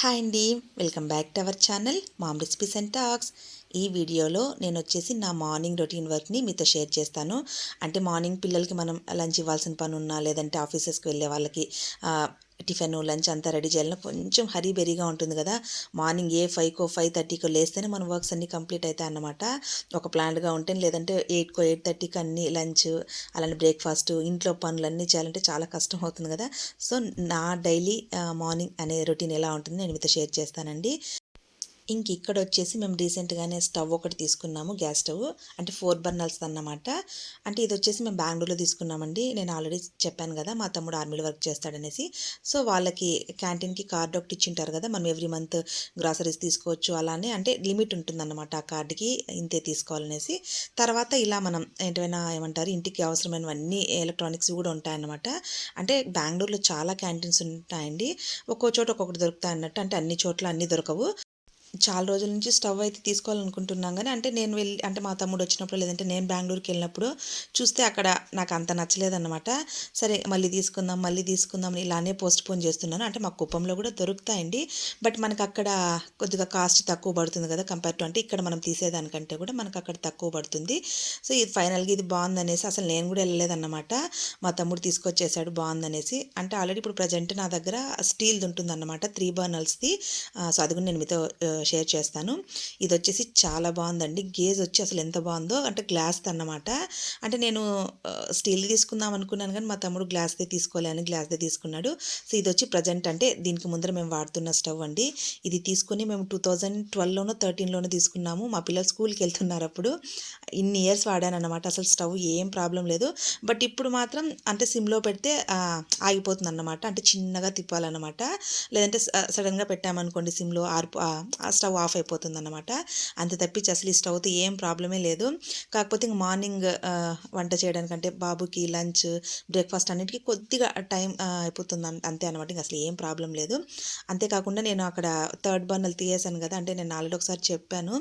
Hi అండి welcome back to our channel mom recipes and talks. ఈ వీడియోలో నేను వచ్చేసి నా మార్నింగ్ రొటీన్ వర్క్ని మీతో షేర్ చేస్తాను. అంటే మార్నింగ్ పిల్లలకి మనం లంచ్ ఇవ్వాల్సిన పని ఉన్నా లేదంటే ఆఫీసెస్కి వెళ్ళే వాళ్ళకి టిఫిన్ లంచ్ అంతా రెడీ చేయాలన్నా కొంచెం హరీ బెరీగా ఉంటుంది కదా. మార్నింగ్ ఏ ఫైవ్కో ఫైవ్ థర్టీకో లేస్తేనే మన వర్క్స్ అన్నీ కంప్లీట్ అవుతాయి అన్నమాట. ఒక ప్లాన్గా ఉంటే లేదంటే ఎయిట్కో ఎయిట్ థర్టీకి అన్ని లంచ్ అలానే బ్రేక్ఫాస్ట్ ఇంట్లో పనులన్నీ చేయాలంటే చాలా కష్టం అవుతుంది కదా. సో నా డైలీ మార్నింగ్ అనే రొటీన్ ఎలా ఉంటుంది నేను మీతో షేర్ చేస్తానండి. ఇంక ఇక్కడ వచ్చేసి మేము రీసెంట్గానే స్టవ్ ఒకటి తీసుకున్నాము గ్యాస్ స్టవ్. అంటే ఫోర్ బర్నల్స్ అన్నమాట. అంటే ఇది వచ్చేసి మేము బెంగళూరులో తీసుకున్నామండి. నేను ఆల్రెడీ చెప్పాను కదా మా తమ్ముడు ఆర్మీలో వర్క్ చేస్తాడనేసి. సో వాళ్ళకి క్యాంటీన్కి కార్డు ఒకటి ఇచ్చింటారు కదా మనం ఎవ్రీ మంత్ గ్రాసరీస్ తీసుకోవచ్చు అలానే అంటే లిమిట్ ఉంటుందన్నమాట ఆ కార్డుకి ఇంతే తీసుకోవాలనేసి. తర్వాత ఇలా మనం ఏంటైనా ఏమంటారు ఇంటికి అవసరమైనవన్నీ ఎలక్ట్రానిక్స్ కూడా ఉంటాయన్నమాట. అంటే బెంగళూరులో చాలా క్యాంటీన్స్ ఉంటాయండి. ఒక్కో చోట ఒక్కొక్కటి దొరుకుతాయి అన్నట్టు. అంటే అన్ని చోట్ల అన్నీ దొరకవు. చాలా రోజుల నుంచి స్టవ్ అయితే తీసుకోవాలనుకుంటున్నాం కానీ అంటే నేను వెళ్ళి అంటే మా తమ్ముడు వచ్చినప్పుడు లేదంటే నేను బెంగళూరుకి వెళ్ళినప్పుడు చూస్తే అక్కడ నాకు అంత నచ్చలేదన్నమాట. సరే మళ్ళీ తీసుకుందాం మళ్ళీ తీసుకుందాం ఇలానే పోస్ట్ పోన్ చేస్తున్నాను. అంటే మా కుప్పంలో కూడా దొరుకుతాయండి. బట్ మనకు అక్కడ కొద్దిగా కాస్ట్ తక్కువ పడుతుంది కదా కంపేర్ టు అంటే ఇక్కడ మనం తీసేదానికంటే కూడా మనకు అక్కడ తక్కువ పడుతుంది. సో ఇది ఫైనల్గా ఇది బాగుందనేసి అసలు నేను కూడా వెళ్ళలేదన్నమాట. మా తమ్ముడు తీసుకొచ్చేసాడు బాగుందనేసి. అంటే ఆల్రెడీ ఇప్పుడు ప్రజెంట్ నా దగ్గర స్టీల్ది ఉంటుందన్నమాట త్రీ బర్నల్స్ది. సో అది కూడా నేను మీతో షేర్ చేస్తాను. ఇది వచ్చేసి చాలా బాగుందండి. గేజ్ వచ్చి అసలు ఎంత బాగుందో అంటే గ్లాస్ అన్నమాట. అంటే నేను స్టీల్ తీసుకుందాం అనుకున్నాను కానీ మా తమ్ముడు గ్లాస్దే తీసుకోలేను గ్లాస్దే తీసుకున్నాడు. సో ఇది వచ్చి ప్రజెంట్ అంటే దీనికి ముందర మేము వాడుతున్న స్టవ్ అండి. ఇది తీసుకుని మేము టూ థౌజండ్ ట్వెల్వ్లోనో థర్టీన్లోనో తీసుకున్నాము. మా పిల్లలు స్కూల్కి వెళ్తున్నారు అప్పుడు. ఇన్ని ఇయర్స్ వాడాను అనమాట అసలు స్టవ్ ఏం ప్రాబ్లం లేదు. బట్ ఇప్పుడు మాత్రం అంటే సిమ్లో పెడితే ఆగిపోతుంది అన్నమాట అంటే చిన్నగా తిప్పాలన్నమాట. లేదంటే సడన్గా పెట్టామనుకోండి సిమ్లో ఆర్పు స్టవ్ ఆఫ్ అయిపోతుంది అంత తప్పించి అసలు ఈ స్టవ్తో ఏం ప్రాబ్లమే లేదు. కాకపోతే ఇంక మార్నింగ్ వంట చేయడానికంటే బాబుకి లంచ్ బ్రేక్ఫాస్ట్ అన్నిటికీ కొద్దిగా టైం అయిపోతుంది అంత అంతే అనమాట ఇంకా అసలు ఏం ప్రాబ్లం లేదు. అంతేకాకుండా నేను అక్కడ థర్డ్ బర్నల్ తీయేశాను కదా అంటే నేను ఆల్రెడీ ఒకసారి చెప్పాను.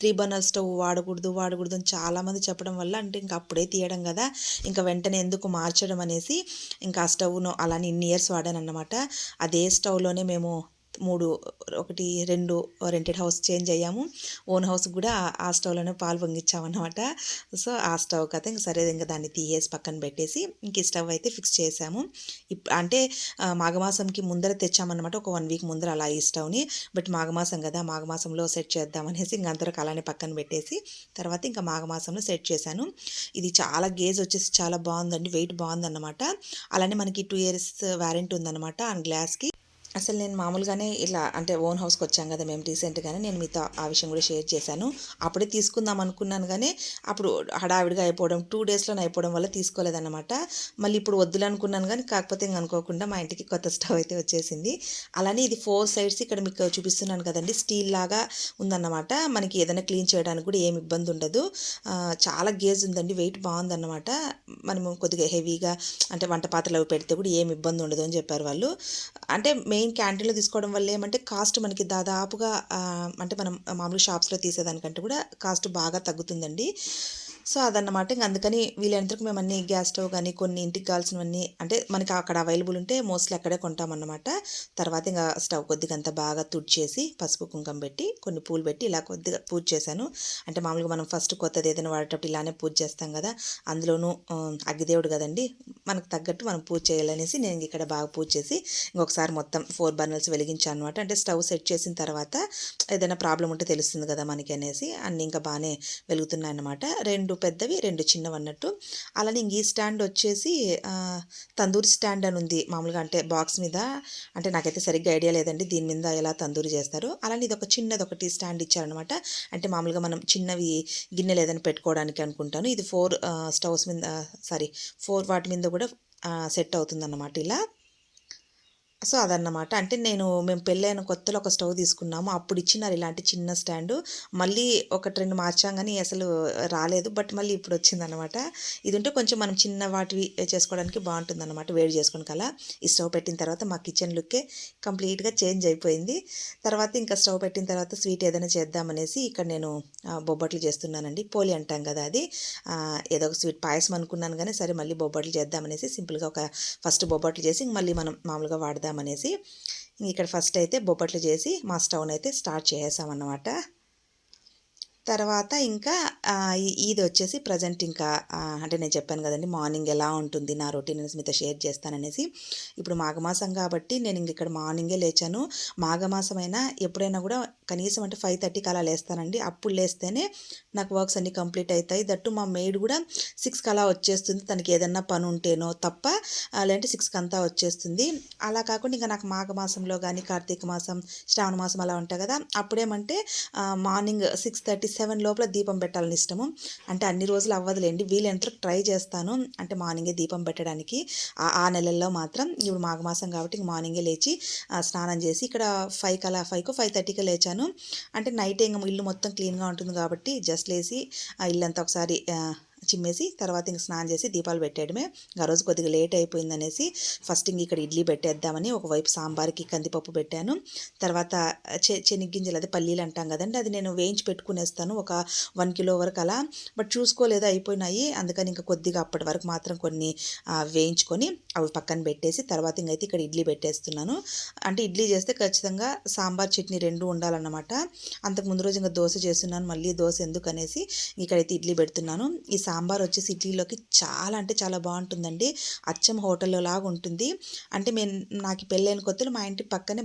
త్రీ బర్నల్ స్టవ్ వాడకూడదు వాడకూడదు అని చాలామంది చెప్పడం వల్ల అంటే ఇంకా అప్పుడే తీయడం కదా ఇంకా వెంటనే ఎందుకు మార్చడం అనేసి ఇంకా ఆ స్టవ్ను అలానే ఇన్ని ఇయర్స్ వాడాను అన్నమాట అదే స్టవ్లోనే మేము మూడు ఒకటి రెండు రెంటెడ్ హౌస్ చేంజ్ అయ్యాము. ఓన్ హౌస్ కూడా ఆ- స్టవ్లోనే పాలు పొంగించామన్నమాట సో ఆ స్టవ్ కథ ఇంక సరే ఇంకా దాన్ని తీయేసి పక్కన పెట్టేసి ఇంక ఈ స్టవ్ అయితే ఫిక్స్ చేసాము. ఇప్ అంటే మాఘమాసంకి ముందర తెచ్చామన్నమాట ఒక వన్ వీక్ ముందర అలా ఈ స్టవ్ని బట్ మాఘమాసం కదా మాఘమాసంలో సెట్ చేద్దామనేసి ఇంక అందరికి అలానే పక్కన పెట్టేసి తర్వాత ఇంకా మాఘమాసంలో సెట్ చేశాను. ఇది చాలా గేజ్ వచ్చేసి చాలా బాగుందండి వెయిట్ బాగుందన్నమాట. అలానే మనకి టూ ఇయర్స్ వారంటీ ఉందన్నమాట ఆ గ్లాస్కి అసలు నేను మామూలుగానే ఇలా అంటే ఓన్ హౌస్కి వచ్చాం కదా మేము రీసెంట్గానే నేను మీతో ఆ విషయం కూడా షేర్ చేశాను. అప్పుడే తీసుకుందాం అనుకున్నాను కానీ అప్పుడు హడావిడిగా అయిపోవడం టూ డేస్లోనే అయిపోవడం వల్ల తీసుకోలేదన్నమాట. మళ్ళీ ఇప్పుడు వద్దులు అనుకున్నాను కానీ కాకపోతే ఇంక అనుకోకుండా మా ఇంటికి కొత్త స్టవ్ అయితే వచ్చేసింది. అలానే ఇది ఫోర్ సైడ్స్ ఇక్కడ మీకు చూపిస్తున్నాను కదండి స్టీల్ లాగా ఉందన్నమాట. మనకి ఏదైనా క్లీన్ చేయడానికి కూడా ఏమి ఇబ్బంది ఉండదు. చాలా గేజ్ ఉందండి వెయిట్ బాగుందన్నమాట. మనము కొద్దిగా హెవీగా అంటే వంట పాత్రలు అవి పెడితే కూడా ఏమి ఇబ్బంది ఉండదు అని చెప్పారు వాళ్ళు. అంటే మెయిన్ క్యాంటీన్లో తీసుకోవడం వల్ల ఏమంటే కాస్ట్ మనకి దాదాపుగా అంటే మనం మామూలు షాప్స్లో తీసేదానికంటే కూడా కాస్ట్ బాగా తగ్గుతుందండి. సో అదన్నమాట. ఇంక అందుకని వీలైనంతకు మేము అన్ని గ్యాస్ స్టవ్ కానీ కొన్ని ఇంటికి కావాల్సినవన్నీ అంటే మనకి అక్కడ అవైలబుల్ ఉంటే మోస్ట్లీ అక్కడే కొంటామన్నమాట. తర్వాత ఇంకా స్టవ్ కొద్దిగా అంతా బాగా తుడిచేసి పసుపు కుంకం పెట్టి కొన్ని పూలు పెట్టి ఇలా కొద్దిగా పూజ చేశాను. అంటే మామూలుగా మనం ఫస్ట్ కొత్తది ఏదైనా వాడేటప్పుడు ఇలానే పూజ చేస్తాం కదా అందులోనూ అగ్గిదేవుడు కదండి మనకు తగ్గట్టు మనం పూజ చేయాలనేసి నేను ఇక్కడ బాగా పూజ చేసి ఇంకొకసారి మొత్తం ఫోర్ బర్నర్స్ వెలిగించాను అనమాట అంటే స్టవ్ సెట్ చేసిన తర్వాత ఏదైనా ప్రాబ్లం ఉంటే తెలుస్తుంది కదా మనకి అనేసి అన్నీ ఇంకా బాగానే వెలుగుతున్నాయి అన్నమాట. రెండు పెద్దవి రెండు చిన్నవి అన్నట్టు. అలానే ఇంక ఈ స్టాండ్ వచ్చేసి తందూరి స్టాండ్ అని ఉంది మామూలుగా అంటే బాక్స్ మీద. అంటే నాకైతే సరిగ్గా ఐడియా లేదండి దీని మీద ఎలా తందూరి చేస్తారు. అలానే ఇది ఒక చిన్నది ఒకటి స్టాండ్ ఇచ్చారనమాట అంటే మామూలుగా మనం చిన్నవి గిన్నెలు ఏదైనా పెట్టుకోవడానికి అనుకుంటాను. ఇది ఫోర్ స్టవ్స్ మీద సారీ ఫోర్ వాటి మీద కూడా సెట్ అవుతుందన్నమాట ఇలా. సో అదన్నమాట. అంటే నేను మేము పెళ్ళైన కొత్తలో ఒక స్టవ్ తీసుకున్నాము. అప్పుడు ఇచ్చినారు ఇలాంటి చిన్న స్టాండు. మళ్ళీ ఒకటి రెండు మార్చాం కానీ అసలు రాలేదు. బట్ మళ్ళీ ఇప్పుడు వచ్చిందనమాట ఇది ఉంటే కొంచెం మనం చిన్న వాటివి చేసుకోవడానికి బాగుంటుంది అనమాట వేడి చేసుకుని కల ఈ స్టవ్ పెట్టిన తర్వాత మా కిచెన్ లుక్కే కంప్లీట్గా చేంజ్ అయిపోయింది. తర్వాత ఇంకా స్టవ్ పెట్టిన తర్వాత స్వీట్ ఏదైనా చేద్దామనేసి ఇక్కడ నేను బొబ్బట్లు చేస్తున్నానండి. పోలి అంటాం కదా అది. ఏదో ఒక స్వీట్ పాయసం అనుకున్నాను కానీ సరే మళ్ళీ బొబ్బట్లు చేద్దామనేసి సింపుల్గా ఒక ఫస్ట్ బొబ్బట్లు చేసి మళ్ళీ మనం మామూలుగా వాడదాం చేద్దామనేసి ఇక్కడ ఫస్ట్ అయితే బొబ్బట్లు చేసి మా స్టవ్ని అయితే స్టార్ట్ చేసేసామన్నమాట. తర్వాత ఇంకా ఈ- ఇది వచ్చేసి ప్రజెంట్ ఇంకా అంటే నేను చెప్పాను కదండి మార్నింగ్ ఎలా ఉంటుంది నా రొటీన్ అనేసి మీతో షేర్ చేస్తాననేసి. ఇప్పుడు మాఘమాసం కాబట్టి నేను ఇంక ఇక్కడ మార్నింగే లేచాను. మాఘమాసమైనా ఎప్పుడైనా కూడా కనీసం అంటే ఫైవ్ థర్టీకి అలా లేస్తానండి. అప్పుడు లేస్తేనే నాకు వర్క్స్ అన్నీ కంప్లీట్ అవుతాయి దట్టు మా మెయిడ్ కూడా సిక్స్కి అలా వచ్చేస్తుంది. తనకి ఏదన్నా పని ఉంటేనో తప్ప లేదంటే సిక్స్కి అంతా వచ్చేస్తుంది. అలా కాకుండా ఇంకా నాకు మాఘమాసంలో కానీ కార్తీక మాసం శ్రావణ మాసం అలా ఉంటాయి కదా అప్పుడేమంటే మార్నింగ్ సిక్స్ థర్టీ సెవెన్ లోపల దీపం పెట్టాలని ఇష్టము. అంటే అన్ని రోజులు అవ్వదులేండి. వీలైనంత ట్రై చేస్తాను. అంటే మార్నింగే దీపం పెట్టడానికి. ఆ ఆ నెలల్లో మాత్రం ఇప్పుడు మాఘమాసం కాబట్టి ఇంక మార్నింగే లేచి స్నానం చేసి ఇక్కడ ఫైవ్ అలా ఫైవ్కో ఫైవ్ థర్టీకి లేచాను. అంటే నైట్ ఇంకా ఇల్లు మొత్తం క్లీన్గా ఉంటుంది కాబట్టి జస్ట్ లేసి ఆ ఇల్లంతా ఒకసారి చిమ్మేసి తర్వాత ఇంక స్నానం చేసి దీపాలు పెట్టేయడమే. ఆ రోజు కొద్దిగా లేట్ అయిపోయిందనేసి ఫస్ట్ ఇంక ఇక్కడ ఇడ్లీ పెట్టేద్దామని ఒకవైపు సాంబార్కి కందిపప్పు పెట్టాను. తర్వాత చె చెనిగ్గింజలు అదే పల్లీలు అంటాం కదండి అది నేను వేయించి పెట్టుకునేస్తాను ఒక వన్ కిలో వరకు అలా. బట్ చూసుకోలేదు అయిపోయినాయి. అందుకని ఇంకా కొద్దిగా అప్పటి వరకు మాత్రం కొన్ని వేయించుకొని అవి పక్కన పెట్టేసి తర్వాత ఇంకైతే ఇక్కడ ఇడ్లీ పెట్టేస్తున్నాను. అంటే ఇడ్లీ చేస్తే ఖచ్చితంగా సాంబార్ చట్నీ రెండు ఉండాలన్నమాట. అంతకు ముందు రోజు ఇంకా దోశ చేస్తున్నాను మళ్ళీ దోశ ఎందుకు అనేసి ఇక్కడైతే ఇడ్లీ పెడుతున్నాను. ఈ సాంబార్ వచ్చేసి ఇడ్లీలోకి చాలా అంటే చాలా బాగుంటుందండి. అచ్చం హోటల్లో లాగా ఉంటుంది. అంటే మేము నాకు పెళ్ళైన కొత్తలు మా ఇంటి పక్కనే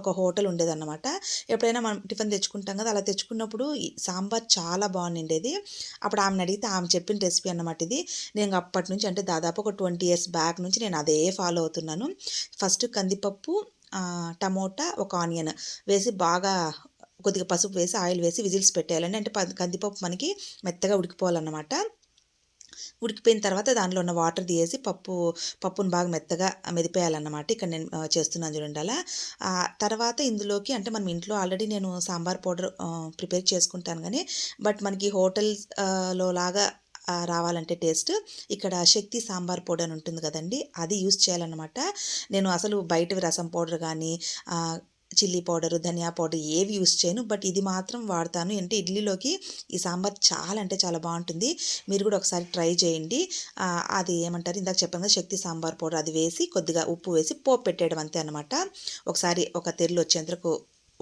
ఒక హోటల్ ఉండేదన్నమాట. ఎప్పుడైనా మనం టిఫిన్ తెచ్చుకుంటాం కదా అలా తెచ్చుకున్నప్పుడు ఈ సాంబార్ చాలా బాగుండేది అప్పుడు ఆమెను అడిగితే ఆమె చెప్పిన రెసిపీ అన్నమాట ఇది. నేను అప్పటి నుంచి అంటే దాదాపు ఒక ట్వంటీ ఇయర్స్ బ్యాక్ నుంచి నేను అదే ఫాలో అవుతున్నాను. ఫస్ట్ కందిపప్పు టమోటా ఒక ఆనియన్ వేసి బాగా కొద్దిగా పసుపు వేసి ఆయిల్ వేసి విజిల్స్ పెట్టేయాలండి అంటే కందిపప్పు మనకి మెత్తగా ఉడికిపోవాలన్నమాట. ఉడికిపోయిన తర్వాత దానిలో ఉన్న వాటర్ తీసేసి పప్పు పప్పును బాగా మెత్తగా మెదిపేయాలన్నమాట. ఇక్కడ నేను చేస్తున్నాను చూడండి అలా. తర్వాత ఇందులోకి అంటే మనం ఇంట్లో ఆల్రెడీ నేను సాంబార్ పౌడర్ ప్రిపేర్ చేసుకుంటాను కానీ బట్ మనకి హోటల్స్లో లాగా రావాలంటే టేస్ట్ ఇక్కడ శక్తి సాంబార్ పౌడర్ అని ఉంటుంది కదండి అది యూస్ చేయాలన్నమాట. నేను అసలు బయట రసం పౌడర్ కానీ చిల్లీ పౌడర్ ధనియా పౌడర్ ఏవి యూస్ చేయను. బట్ ఇది మాత్రం వాడతాను. అంటే ఇడ్లీలోకి ఈ సాంబార్ చాలా అంటే చాలా బాగుంటుంది. మీరు కూడా ఒకసారి ట్రై చేయండి. అది ఏమంటారు? ఇందాక చెప్పాను కదా శక్తి సాంబార్ పౌడర్ అది వేసి కొద్దిగా ఉప్పు వేసి పోపు పెట్టేయడం అంతే అనమాట ఒకసారి ఒక తెరలు వచ్చేంతకు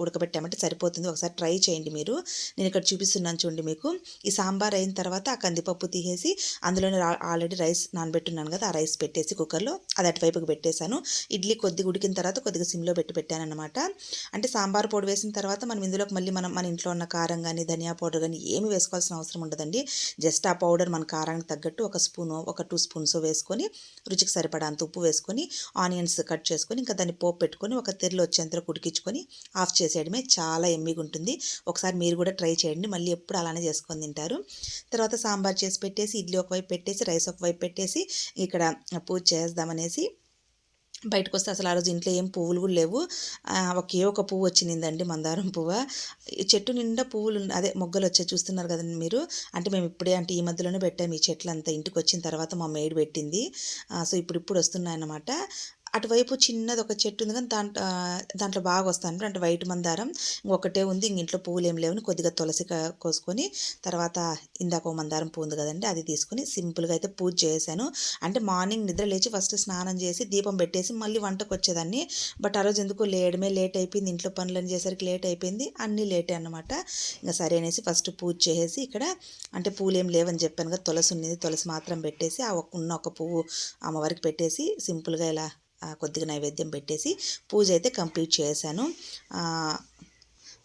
ఉడకబెట్టామంటే సరిపోతుంది. ఒకసారి ట్రై చేయండి మీరు. నేను ఇక్కడ చూపిస్తున్నాను చూడండి మీకు. ఈ సాంబార్ అయిన తర్వాత ఆ కందిపప్పు తీసేసి అందులోనే ఆల్రెడీ రైస్ నానబెట్టున్నాను కదా ఆ రైస్ పెట్టేసి కుక్కర్లో అది అటువైపుకి పెట్టేశాను. ఇడ్లీ కొద్దిగా ఉడికిన తర్వాత కొద్దిగా సిమ్లో పెట్టి పెట్టాను అనమాట అంటే సాంబార్ పొడి వేసిన తర్వాత మనం ఇందులోకి మళ్ళీ మనం మన ఇంట్లో ఉన్న కారం కానీ ధనియా పౌడర్ కానీ ఏమి వేసుకోవాల్సిన అవసరం ఉండదండి. జస్ట్ ఆ పౌడర్ మన కారానికి తగ్గట్టు ఒక స్పూను ఒక టూ స్పూన్స్ వేసుకొని రుచికి సరిపడా అంత ఉప్పు వేసుకొని ఆనియన్స్ కట్ చేసుకొని ఇంకా దాన్ని పోపు పెట్టుకొని ఒక తెరలు వచ్చేంతలో ఉడికించుకొని ఆఫ్ చేసేయడమే చాలా ఎమ్మిగా ఉంటుంది. ఒకసారి మీరు కూడా ట్రై చేయండి. మళ్ళీ ఎప్పుడు అలానే చేసుకొని తింటారు. తర్వాత సాంబార్ చేసి పెట్టేసి ఇడ్లీ ఒకవైపు పెట్టేసి రైస్ ఒకవైపు పెట్టేసి ఇక్కడ పూజ చేద్దామనేసి బయటకు వస్తే అసలు ఆ రోజు ఇంట్లో ఏం పువ్వులు కూడా లేవు. ఒకే ఒక పువ్వు వచ్చిందండి మందారం పువ్వు. చెట్టు నిండా పువ్వులు అదే మొగ్గలు వచ్చే చూస్తున్నారు కదండి మీరు. అంటే మేము ఇప్పుడే అంటే ఈ మధ్యలోనే పెట్టాము ఈ చెట్లు అంతా ఇంటికి వచ్చిన తర్వాత మా మేడ్ పెట్టింది. సో ఇప్పుడు ఇప్పుడు వస్తున్నాయన్నమాట. అటువైపు చిన్నది ఒక చెట్టు ఉంది కానీ దాంట్లో దాంట్లో బాగా వస్తాను అంటే వైట్ మందారం ఇంకొకటే ఉంది ఇంక ఇంట్లో పువ్వులు ఏం లేవని కొద్దిగా తులసి కోసుకొని తర్వాత ఇందాక మందారం పువ్వు ఉంది కదండి అది తీసుకొని సింపుల్గా అయితే పూజ చేశాను. అంటే మార్నింగ్ నిద్ర లేచి ఫస్ట్ స్నానం చేసి దీపం పెట్టేసి మళ్ళీ వంటకు వచ్చేదాన్ని బట్ ఆ రోజు ఎందుకు లేయడమే లేట్ అయిపోయింది ఇంట్లో పనులను చేసరికి లేట్ అయిపోయింది అన్నీ లేటే అనమాట ఇంకా సరే అనేసి ఫస్ట్ పూజ చేసేసి ఇక్కడ అంటే పూలు ఏం లేవని చెప్పాను కదా తులసి ఉన్నది తులసి మాత్రం పెట్టేసి ఆ ఒక్క- ఉన్న ఒక పువ్వు అమ్మవారికి పెట్టేసి సింపుల్గా ఇలా కొద్దిగా నైవేద్యం పెట్టేసి పూజ అయితే కంప్లీట్ చేశాను.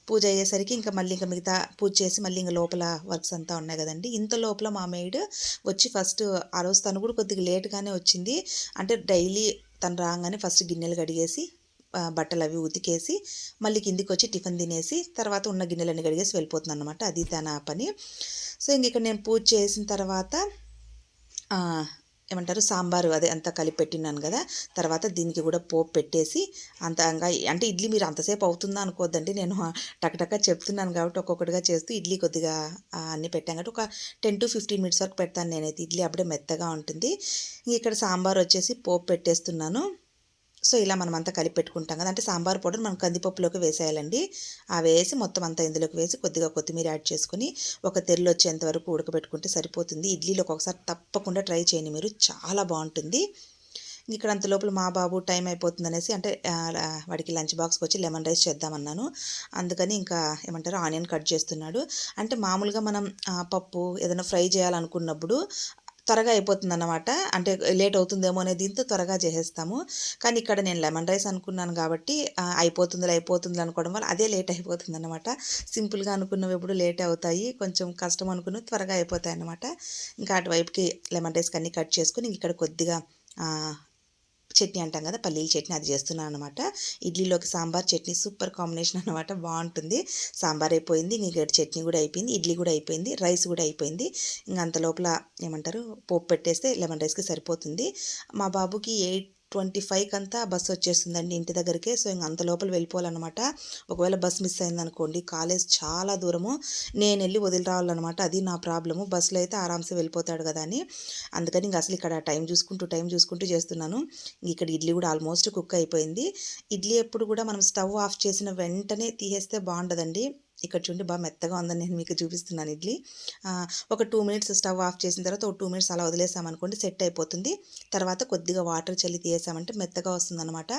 పూజ అయ్యేసరికి ఇంకా మళ్ళీ ఇంకా మిగతా పూజ చేసి మళ్ళీ ఇంకా లోపల వర్క్స్ అంతా ఉన్నాయి కదండి. ఇంత లోపల మా మేడ్ వచ్చి ఫస్ట్ ఆ రోజు తను కూడా కొద్దిగా లేట్గానే వచ్చింది. అంటే డైలీ తను రాగానే ఫస్ట్ గిన్నెలు కడిగేసి బట్టలు అవి ఉతికేసి మళ్ళీ కిందికి వచ్చి టిఫిన్ తినేసి తర్వాత ఉన్న గిన్నెలన్నీ కడిగేసి వెళ్ళిపోతుంది అనమాట అది తన పని. సో ఇంక ఇక్కడ నేను పూజ చేసిన తర్వాత ఏమంటారు సాంబారు అదే అంతా కలిపి పెట్టినాను కదా తర్వాత దీనికి కూడా పోపు పెట్టేసి అంత అంటే ఇడ్లీ మీరు అంతసేపు అవుతుందా అనుకోవద్దండి నేను టకటక చెప్తున్నాను కాబట్టి ఒక్కొక్కటిగా చేస్తూ ఇడ్లీ కొద్దిగా అన్ని పెట్టాను కాబట్టి ఒక టెన్ టు ఫిఫ్టీన్ మినిట్స్ వరకు పెడతాను నేనైతే. ఇడ్లీ అప్పుడే మెత్తగా ఉంటుంది. ఇక్కడ సాంబార్ వచ్చేసి పోపు పెట్టేస్తున్నాను. సో ఇలా మనం అంతా కలిపి పెట్టుకుంటాం కదా. అంటే సాంబార్ పౌడర్ మనం కందిపప్పులోకి వేసేయాలండి. ఆ వేసి మొత్తం అంతా ఇందులోకి వేసి కొద్దిగా కొత్తిమీర యాడ్ చేసుకుని ఒక తెరలు వచ్చేంత వరకు ఉడకబెట్టుకుంటే సరిపోతుంది. ఇడ్లీలోకి ఒకసారి తప్పకుండా ట్రై చేయండి మీరు. చాలా బాగుంటుంది. ఇక్కడ అంత లోపల మా బాబు టైం అయిపోతుంది అనేసి అంటే వాడికి లంచ్ బాక్స్కి వచ్చి లెమన్ రైస్ చేద్దామన్నాను. అందుకని ఇంకా ఏమంటారు ఆనియన్ కట్ చేస్తున్నాడు. అంటే మామూలుగా మనం పప్పు ఏదైనా ఫ్రై చేయాలనుకున్నప్పుడు త్వరగా అయిపోతుంది అన్నమాట అంటే లేట్ అవుతుందేమో అనే దీంతో త్వరగా చేసేస్తాము. కానీ ఇక్కడ నేను లెమన్ రైస్ అనుకున్నాను కాబట్టి ఆ, అయిపోతుంది అయిపోతుంది అనుకోవడం వల్ల అదే లేట్ అయిపోతుంది అనమాట సింపుల్గా అనుకున్నవి ఎప్పుడు లేట్ అవుతాయి. కొంచెం కష్టం అనుకున్నవి త్వరగా అయిపోతాయి అన్నమాట ఇంకా అటువైపుకి లెమన్ రైస్కి అన్నీ కట్ చేసుకుని ఇక్కడ కొద్దిగా చట్నీ అంటాం కదా పల్లీల చట్నీ అది చేస్తున్నాను అనమాట ఇడ్లీలోకి సాంబార్ చట్నీ సూపర్ కాంబినేషన్ అనమాట బాగుంటుంది. సాంబార్ అయిపోయింది ఇంక చట్నీ కూడా అయిపోయింది ఇడ్లీ కూడా అయిపోయింది రైస్ కూడా అయిపోయింది. ఇంక అంత లోపల ఏమంటారు పోపు పెట్టేస్తే లెమన్ రైస్కి సరిపోతుంది. మా బాబుకి ఎయిట్ ట్వంటీ ఫైవ్కి అంతా బస్సు వచ్చేస్తుందండి ఇంటి దగ్గరికే. సో ఇంక అంత లోపల వెళ్ళిపోవాలన్నమాట. ఒకవేళ బస్ మిస్ అయిందనుకోండి కాలేజ్ చాలా దూరము. నేను వెళ్ళి వదిలి రావాలన్నమాట. అది నా ప్రాబ్లము. బస్సులో అయితే ఆరామ్సే వెళ్ళిపోతాడు కదా అని. అందుకని ఇంక అసలు ఇక్కడ టైం చూసుకుంటూ టైం చూసుకుంటూ చేస్తున్నాను. ఇక్కడ ఇడ్లీ కూడా ఆల్మోస్ట్ కుక్ అయిపోయింది. ఇడ్లీ ఎప్పుడు కూడా మనం స్టవ్ ఆఫ్ చేసిన వెంటనే తీసేస్తే బాగుండదండి. ఇక్కడ చూడండి బాగా మెత్తగా ఉందని నేను మీకు చూపిస్తున్నాను ఇడ్లీ. ఒక టూ మినిట్స్ స్టవ్ ఆఫ్ చేసిన తర్వాత ఒక టూ మినిట్స్ అలా వదిలేసామనుకోండి సెట్ అయిపోతుంది. తర్వాత కొద్దిగా వాటర్ చల్లి తీసామంటే మెత్తగా వస్తుందన్నమాట.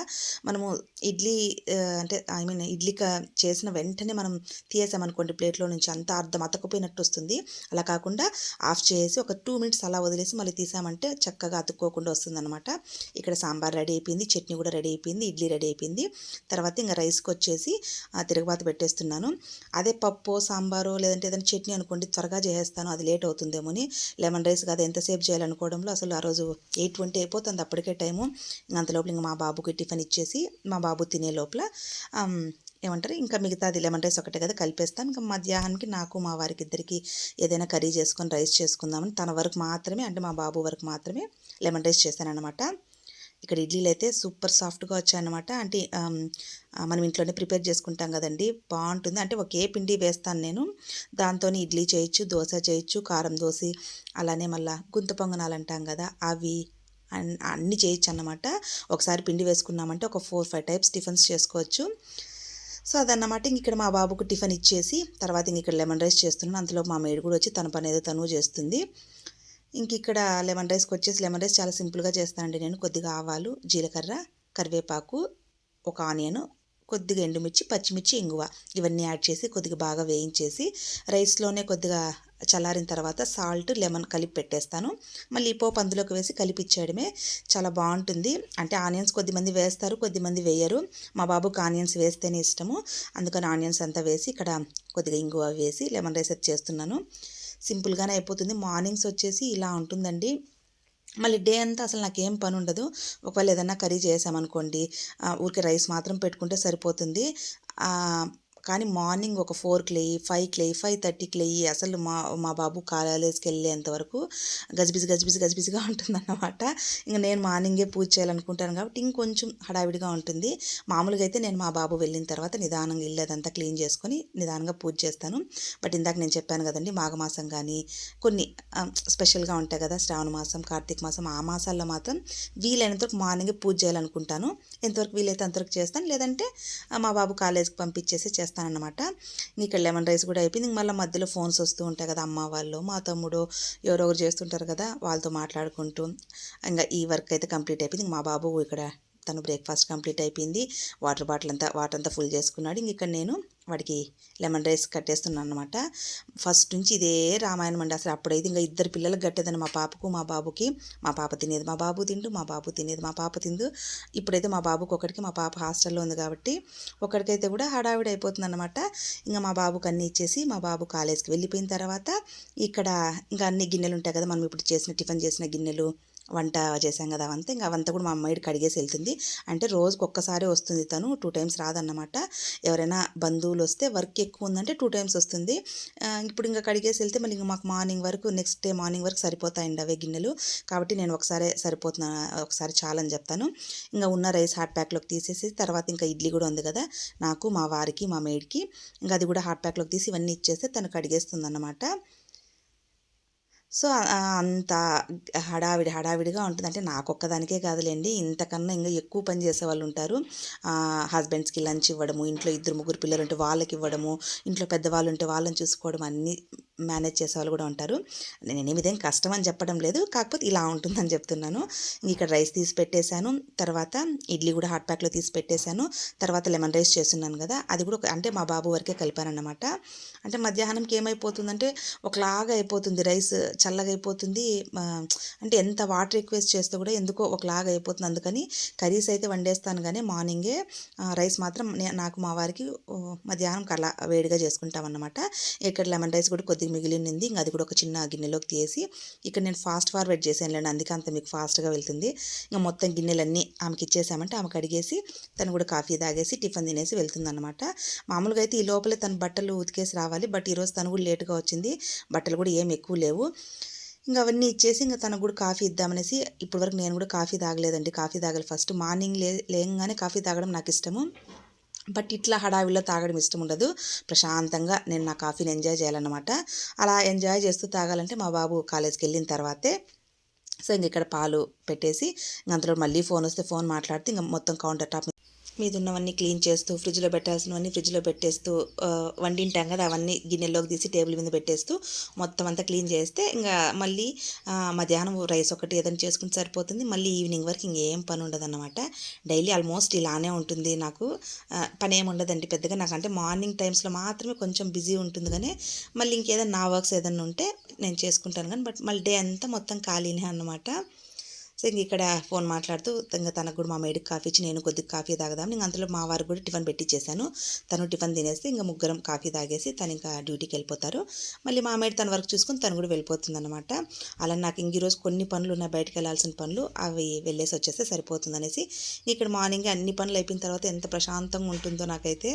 మనము ఇడ్లీ అంటే ఐ మీన్ ఇడ్లీ క- చేసిన వెంటనే మనం తీసేసామనుకోండి ప్లేట్లో నుంచి అంతా అర్థం అతకపోయినట్టు వస్తుంది. అలా కాకుండా ఆఫ్ చేసి ఒక టూ మినిట్స్ అలా వదిలేసి మళ్ళీ తీసామంటే చక్కగా అతుక్కోకుండా వస్తుందన్నమాట. ఇక్కడ సాంబార్ రెడీ అయిపోయింది చట్నీ కూడా రెడీ అయిపోయింది ఇడ్లీ రెడీ అయిపోయింది. తర్వాత ఇంకా రైస్కి వచ్చేసి తిరగబాత పెట్టేస్తున్నాను. అదే పప్పు సాంబారు లేదంటే ఏదైనా చట్నీ అనుకోండి త్వరగా చేసేస్తాను అది లేట్ అవుతుందేమో అని లెమన్ రైస్ కాదు ఎంతసేపు చేయాలనుకోవడంలో అసలు ఆ రోజు ఎయిట్ ట్వంటీ అయిపోతుంది అప్పటికే టైము. ఇంక అంత లోపల ఇంకా మా బాబుకి టిఫిన్ ఇచ్చేసి మా బాబు తినే లోపల ఏమంటారు ఇంకా మిగతాది లెమన్ రైస్ ఒకటే కదా కలిపేస్తాం ఇంకా మధ్యాహ్నానికి నాకు మా వారికి ఇద్దరికి ఏదైనా కర్రీ చేసుకొని రైస్ చేసుకుందామని తన వరకు మాత్రమే అంటే మా బాబు వరకు మాత్రమే లెమన్ రైస్ చేశానన్నమాట ఇక్కడ ఇడ్లీలు అయితే సూపర్ సాఫ్ట్గా వచ్చాయన్నమాట. అంటే మనం ఇంట్లోనే ప్రిపేర్ చేసుకుంటాం కదండి. బాగుంటుంది. అంటే ఒకే పిండి వేస్తాను నేను. దాంతో ఇడ్లీ చేయొచ్చు దోశ చేయొచ్చు కారం దోశ అలానే మళ్ళీ గుంత పొంగనాలు అంటాం కదా అవి అన్- అన్నీ చేయొచ్చు అన్నమాట ఒకసారి పిండి వేసుకున్నామంటే ఒక ఫోర్ ఫైవ్ టైప్స్ టిఫిన్స్ చేసుకోవచ్చు. సో అదన్నమాట. ఇంక ఇక్కడ మా బాబుకు టిఫిన్ ఇచ్చేసి తర్వాత ఇంక ఇక్కడ లెమన్ రైస్ చేస్తున్నాను. అందులో మా మేడు కూడా వచ్చి తన పని ఏదో తను చేస్తుంది. ఇంక ఇక్కడ లెమన్ రైస్కి వచ్చేసి లెమన్ రైస్ చాలా సింపుల్గా చేస్తానండి నేను. కొద్దిగా ఆవాలు జీలకర్ర కరివేపాకు ఒక ఆనియన్ కొద్దిగా ఎండుమిర్చి పచ్చిమిర్చి ఇంగువ ఇవన్నీ యాడ్ చేసి కొద్దిగా బాగా వేయించేసి రైస్లోనే కొద్దిగా చల్లారిన తర్వాత సాల్ట్ లెమన్ కలిపి పెట్టేస్తాను. మళ్ళీ పో పోపు అందులోకి వేసి కలిపిచ్చేయడమే చాలా బాగుంటుంది. అంటే ఆనియన్స్ కొద్దిమంది వేస్తారు కొద్దిమంది వేయరు. మా బాబుకి ఆనియన్స్ వేస్తేనే ఇష్టము. అందుకని ఆనియన్స్ అంతా వేసి ఇక్కడ కొద్దిగా ఇంగువ వేసి లెమన్ రైస్ చేస్తున్నాను. సింపుల్గానే అయిపోతుంది. మార్నింగ్స్ వచ్చేసి ఇలా ఉంటుందండి. మళ్ళీ డే అంతా అసలు నాకేం పని ఉండదు ఒకవేళ ఏదైనా కర్రీ చేసామనుకోండి ఊరికే రైస్ మాత్రం పెట్టుకుంటే సరిపోతుంది. కానీ మార్నింగ్ ఒక ఫోర్కి లేయి ఫైవ్కి లేయి ఫైవ్ థర్టీకి లేయి. అసలు మా మా బాబు కాలేజ్కి వెళ్ళేంత వరకు గజిబిజి గజిబిజి గజిబిజిగా ఉంటుందన్నమాట. ఇంకా నేను మార్నింగే పూజ చేయాలనుకుంటాను కాబట్టి ఇంకొంచెం హడావిడిగా ఉంటుంది. మామూలుగా అయితే నేను మా బాబు వెళ్ళిన తర్వాత నిదానంగా ఇల్లు అదంతా క్లీన్ చేసుకొని నిదానంగా పూజ చేస్తాను. బట్ ఇందాక నేను చెప్పాను కదండి మాఘమాసం కానీ కొన్ని స్పెషల్గా ఉంటాయి కదా శ్రావణ మాసం కార్తీక మాసం ఆ మాసాల్లో మాత్రం వీలైనంత వరకు మార్నింగే పూజ చేయాలనుకుంటాను. ఎంతవరకు వీలైతే అంతవరకు చేస్తాను. లేదంటే మా బాబు కాలేజ్కి పంపించేసి చేస్తానన్నమాట. ఇక్కడ లెమన్ రైస్ కూడా అయిపోయింది. ఇంక మళ్ళీ మధ్యలో ఫోన్స్ వస్తూ ఉంటాయి కదా అమ్మ వాళ్ళు. మా తమ్ముడు ఎవరో ఒకరు చేస్తుంటారు కదా వాళ్ళతో మాట్లాడుకుంటూ. ఇంకా ఈ వర్క్ అయితే కంప్లీట్ అయిపోయింది. ఇంక మా బాబు ఇక్కడ తను బ్రేక్ఫాస్ట్ కంప్లీట్ అయిపోయింది. వాటర్ బాటిల్ అంతా వాటర్ అంతా ఫుల్ చేసుకున్నాడు. ఇంక ఇక్కడ నేను వాడికి లెమన్ రైస్ కట్టేస్తున్నాను అనమాట ఫస్ట్ నుంచి ఇదే రామాయణం అండి అసలు. అప్పుడైతే ఇంకా ఇద్దరు పిల్లలకు కట్టేదని మా పాపకు మా బాబుకి. మా పాప తినేది మా బాబు తిండు మా బాబు తినేది మా పాప తిందు. ఇప్పుడైతే మా బాబుకి ఒకటికి మా పాప హాస్టల్లో ఉంది కాబట్టి ఒకరికైతే కూడా హడావిడి అయిపోతుంది అనమాట ఇంకా మా బాబుకి అన్నీ ఇచ్చేసి మా బాబు కాలేజ్కి వెళ్ళిపోయిన తర్వాత ఇక్కడ ఇంకా అన్ని గిన్నెలు ఉంటాయి కదా. మనం ఇప్పుడు చేసిన టిఫిన్ చేసిన గిన్నెలు వంట చేసాం కదా అవంతా. ఇంకా అవంతా కూడా మా అమ్మాయి కడిగేసి వెళ్తుంది. అంటే రోజుకి ఒక్కసారి వస్తుంది తను టూ టైమ్స్ రాదన్నమాట. ఎవరైనా బంధువులు వస్తే వర్క్ ఎక్కువ ఉందంటే టూ టైమ్స్ వస్తుంది. ఇప్పుడు ఇంకా కడిగేసి వెళ్తే మళ్ళీ ఇంకా మాకు మార్నింగ్ వరకు నెక్స్ట్ డే మార్నింగ్ వరకు సరిపోతాయండి అవే గిన్నెలు. కాబట్టి నేను ఒకసారి సరిపోతున్నా ఒకసారి చాలని చెప్తాను. ఇంకా ఉన్న రైస్ హాట్ ప్యాక్లోకి తీసేసి తర్వాత ఇంకా ఇడ్లీ కూడా ఉంది కదా నాకు మా వారికి మా మేడ్కి. ఇంకా అది కూడా హాట్ ప్యాక్లోకి తీసి ఇవన్నీ ఇచ్చేస్తే తను కడిగేస్తుంది అన్నమాట సో అంత హడావిడి హడావిడిగా ఉంటుంది. అంటే నాకు ఒక్కదానికే కాదులేండి. ఇంతకన్నా ఇంకా ఎక్కువ పని చేసే వాళ్ళు ఉంటారు. హస్బెండ్స్కి లంచ్ ఇవ్వడము ఇంట్లో ఇద్దరు ముగ్గురు పిల్లలు ఉంటే వాళ్ళకి ఇవ్వడము ఇంట్లో పెద్దవాళ్ళు ఉంటే వాళ్ళని చూసుకోవడం అన్నీ మేనేజ్ చేసే వాళ్ళు కూడా ఉంటారు. నేను ఇదేం కష్టం అని చెప్పడం లేదు. కాకపోతే ఇలా ఉంటుందని చెప్తున్నాను. ఇక్కడ రైస్ తీసి పెట్టేశాను. తర్వాత ఇడ్లీ కూడా హాట్ ప్యాక్లో తీసి పెట్టేశాను. తర్వాత లెమన్ రైస్ చేస్తున్నాను కదా అది కూడా అంటే మా బాబు వరకే కలిపానన్నమాట అంటే మధ్యాహ్నంకి ఏమైపోతుందంటే ఒకలాగా అయిపోతుంది రైస్ చల్లగా అయిపోతుంది. అంటే ఎంత వాటర్ రిక్వెస్ట్ చేస్తే కూడా ఎందుకో ఒకలాగా అయిపోతుంది. అందుకని కర్రీస్ అయితే వండేస్తాను కానీ మార్నింగే రైస్ మాత్రం నాకు మా వారికి మధ్యాహ్నం అలా వేడిగా చేసుకుంటాం అన్నమాట ఇక్కడ లెమన్ రైస్ కూడా కొద్దిగా మిగిలింది ఇంకా అది కూడా ఒక చిన్న గిన్నెలోకి తీసి ఇక్కడ నేను ఫాస్ట్ ఫార్వర్డ్ చేశానులేండి అందుకే అంత మీకు ఫాస్ట్గా వెళ్తుంది. ఇంకా మొత్తం గిన్నెలన్నీ ఆమెకి ఇచ్చేసామంటే ఆమెకు అడిగేసి తను కూడా కాఫీ తాగేసి టిఫిన్ తినేసి వెళ్తుందన్నమాట. మామూలుగా అయితే ఈ లోపలే తన బట్టలు ఉతికేసి రావాలి. బట్ ఈరోజు తను కూడా లేటుగా వచ్చింది. బట్టలు కూడా ఏం ఎక్కువ లేవు. ఇంకా అవన్నీ ఇచ్చేసి ఇంకా తనకు కూడా కాఫీ ఇద్దామనేసి ఇప్పటివరకు నేను కూడా కాఫీ తాగలేదండి. కాఫీ తాగాలి. ఫస్ట్ మార్నింగ్ లే లేయంగానే కాఫీ తాగడం నాకు ఇష్టము. బట్ ఇట్లా హడావిల్లో తాగడం ఇష్టం ఉండదు. ప్రశాంతంగా నేను నా కాఫీని ఎంజాయ్ చేయాలన్నమాట. అలా ఎంజాయ్ చేస్తూ తాగాలంటే మా బాబు కాలేజ్కి వెళ్ళిన తర్వాతే సో ఇంక ఇక్కడ పాలు పెట్టేసి ఇంక మళ్ళీ ఫోన్ వస్తే ఫోన్ మాట్లాడితే ఇంకా మొత్తం కౌంటర్ టాప్ మీద ఉన్నవన్నీ క్లీన్ చేస్తూ ఫ్రిడ్జ్లో పెట్టాల్సినవన్నీ ఫ్రిడ్జ్లో పెట్టేస్తూ వండింటాం కదా అవన్నీ గిన్నెలోకి తీసి టేబుల్ మీద పెట్టేస్తూ మొత్తం అంతా క్లీన్ చేస్తే ఇంకా మళ్ళీ మధ్యాహ్నం రైస్ ఒకటి ఏదైనా చేసుకుంటే సరిపోతుంది. మళ్ళీ ఈవినింగ్ వరకు ఇంకేం పని ఉండదు అనమాట డైలీ ఆల్మోస్ట్ ఇలానే ఉంటుంది నాకు. పని ఏమి ఉండదండి పెద్దగా. నాకు అంటే మార్నింగ్ టైమ్స్లో మాత్రమే కొంచెం బిజీ ఉంటుంది కానీ మళ్ళీ ఇంకేదైనా నా వర్క్స్ ఏదైనా ఉంటే నేను చేసుకుంటాను కానీ బట్ మళ్ళీ డే అంతా మొత్తం ఖాళీనే అన్నమాట. సో ఇంక ఇక్కడ ఫోన్ మాట్లాడుతూ ఇంకా తనకు కూడా మా మేడికి కాఫీ ఇచ్చి నేను కొద్దిగా కాఫీ తాగదాం ఇంక అంతలో మా వారు కూడా టిఫిన్ పెట్టించేశాను తను టిఫిన్ తినేసి ఇంకా ముగ్గురం కాఫీ తాగేసి తను ఇంకా డ్యూటీకి వెళ్ళిపోతారు. మళ్ళీ మా మేడి తన వర్క్ చూసుకొని తను కూడా వెళ్ళిపోతుంది అనమాట అలా నాకు ఇంక ఈరోజు కొన్ని పనులు ఉన్నాయి బయటకు వెళ్ళాల్సిన పనులు అవి వెళ్ళేసి వచ్చేస్తే సరిపోతుంది అనేసి ఇక్కడ మార్నింగ్ అన్ని పనులు అయిపోయిన తర్వాత ఎంత ప్రశాంతంగా ఉంటుందో నాకైతే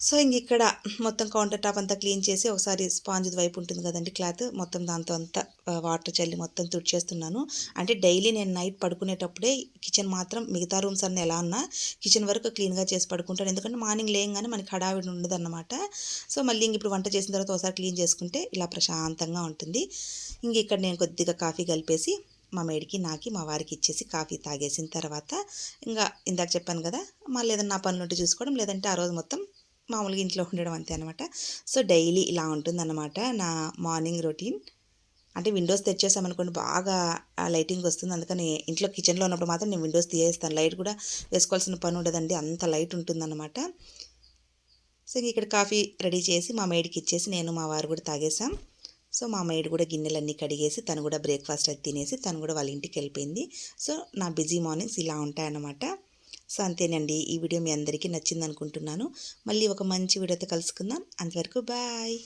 సో ఇంక ఇక్కడ మొత్తం కౌంటర్ టాప్ అంతా క్లీన్ చేసి ఒకసారి స్పాంజ్ వైపు ఉంటుంది కదండి క్లాత్ మొత్తం దాంతో అంతా వాటర్ చల్లి మొత్తం తుడిచేస్తున్నాను. అంటే డైలీ నేను నైట్ పడుకునేటప్పుడే కిచెన్ మాత్రం మిగతా రూమ్స్ అన్నీ ఎలా ఉన్నా కిచెన్ వరకు క్లీన్గా చేసి పడుకుంటాను. ఎందుకంటే మార్నింగ్ లేయంగానే మనకి హడావిడి ఉండదు అనమాట సో మళ్ళీ ఇంక ఇప్పుడు వంట చేసిన తర్వాత ఒకసారి క్లీన్ చేసుకుంటే ఇలా ప్రశాంతంగా ఉంటుంది. ఇంక ఇక్కడ నేను కొద్దిగా కాఫీ కలిపేసి మా మేడికి నాకి మా వారికి ఇచ్చేసి కాఫీ తాగేసిన తర్వాత ఇంకా ఇందాక చెప్పాను కదా మళ్ళీ ఏదైనా నా పనులు ఉంటే చూసుకోవడం లేదంటే ఆ రోజు మొత్తం మామూలుగా ఇంట్లో ఉండడం అంతే అనమాట సో డైలీ ఇలా ఉంటుందన్నమాట నా మార్నింగ్ రొటీన్. అంటే విండోస్ తెచ్చేసామనుకోండి బాగా లైటింగ్ వస్తుంది. అందుకని ఇంట్లో కిచెన్లో ఉన్నప్పుడు మాత్రం నేను విండోస్ తీయేస్తాను లైట్ కూడా వేసుకోవాల్సిన పని ఉండదండి. అంత లైట్ ఉంటుందన్నమాట. సో ఇక్కడ కాఫీ రెడీ చేసి మా మేడికి ఇచ్చేసి నేను మా వారు కూడా తాగేసాం. సో మా మేడ్ కూడా గిన్నెలన్నీ కడిగేసి తను కూడా బ్రేక్ఫాస్ట్ అది తినేసి తను కూడా వాళ్ళ ఇంటికి వెళ్ళిపోయింది. సో నా బిజీ మార్నింగ్స్ ఇలా ఉంటాయన్నమాట. సో అంతేనండి. ఈ వీడియో మీ అందరికీ నచ్చింది అనుకుంటున్నాను మళ్ళీ ఒక మంచి వీడియోతో కలుసుకుందాం. అంతవరకు బాయ్.